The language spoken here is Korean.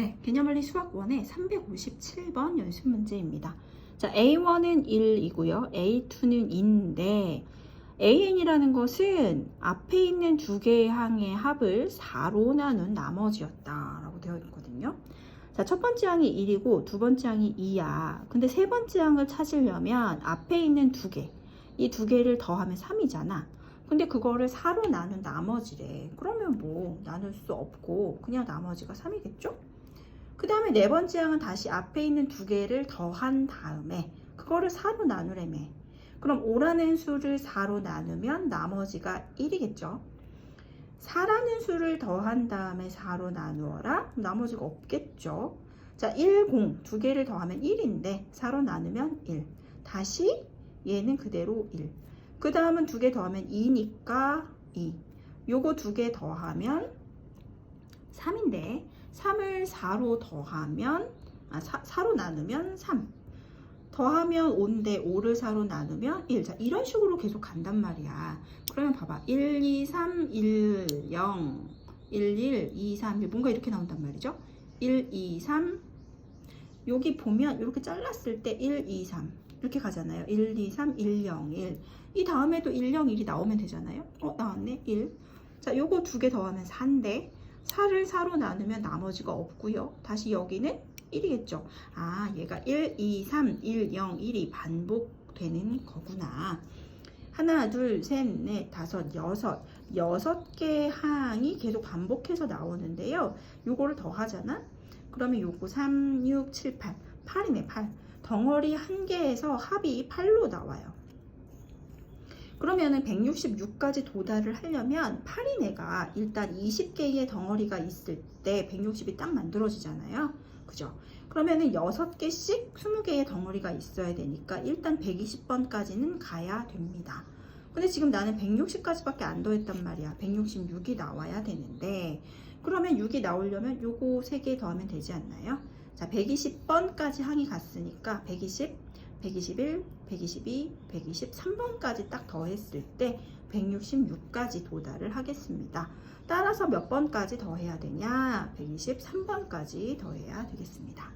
네, 개념원리 수학원의 357번 연습 문제입니다. 자, A1은 1이고요. A2는 2인데 AN이라는 것은 앞에 있는 두 개의 항의 합을 4로 나눈 나머지였다라고 되어 있거든요. 자, 첫 번째 항이 1이고 두 번째 항이 2야. 근데 세 번째 항을 찾으려면 앞에 있는 두 개, 이 두 개를 더하면 3이잖아. 근데 그거를 4로 나눈 나머지래. 그러면 뭐 나눌 수 없고 그냥 나머지가 3이겠죠? 그 다음에 네 번째 항은 다시 앞에 있는 두 개를 더한 다음에 그거를 4로 나누래며. 그럼 5라는 수를 4로 나누면 나머지가 1이겠죠? 4라는 수를 더한 다음에 4로 나누어라? 나머지가 없겠죠? 자, 1, 0. 두 개를 더하면 1인데 4로 나누면 1. 다시 얘는 그대로 1. 그 다음은 두 개 더하면 2니까 2. 요거 두 개 더하면 3인데 3을 4로 더하면 아 4, 4로 나누면 3. 더하면 5인데 5를 4로 나누면 1. 자, 이런 식으로 계속 간단 말이야. 그러면 봐봐. 1, 2, 3, 1, 0, 1, 1, 2, 3, 1. 뭔가 이렇게 나온단 말이죠. 1, 2, 3. 여기 보면 이렇게 잘랐을 때 1, 2, 3. 이렇게 가잖아요. 1, 2, 3, 1, 0, 1. 이 다음에도 1, 0, 1이 나오면 되잖아요. 어, 나왔네. 1. 자, 요거 두 개 더하면 4인데 4를 4로 나누면 나머지가 없고요. 다시 여기는 1이겠죠. 아, 얘가 1, 2, 3, 1, 0, 1이 반복되는 거구나. 하나, 둘, 셋, 넷, 다섯, 여섯. 여섯 개의 항이 계속 반복해서 나오는데요. 요거를 더하잖아? 그러면 요거 3, 6, 7, 8. 8이네, 8. 덩어리 한 개에서 합이 8로 나와요. 그러면은 166까지 도달을 하려면 8인 애가 일단 20개의 덩어리가 있을 때 160이 딱 만들어지잖아요. 그죠? 그러면은 6개씩 20개의 덩어리가 있어야 되니까 일단 120번까지는 가야 됩니다. 근데 지금 나는 160까지밖에 안 더했단 말이야. 166이 나와야 되는데 그러면 6이 나오려면 요거 3개 더하면 되지 않나요? 자, 120번까지 항이 갔으니까 120, 121, 122, 123번까지 딱 더했을 때 166까지 도달을 하겠습니다. 따라서 몇 번까지 더해야 되냐? 123번까지 더해야 되겠습니다.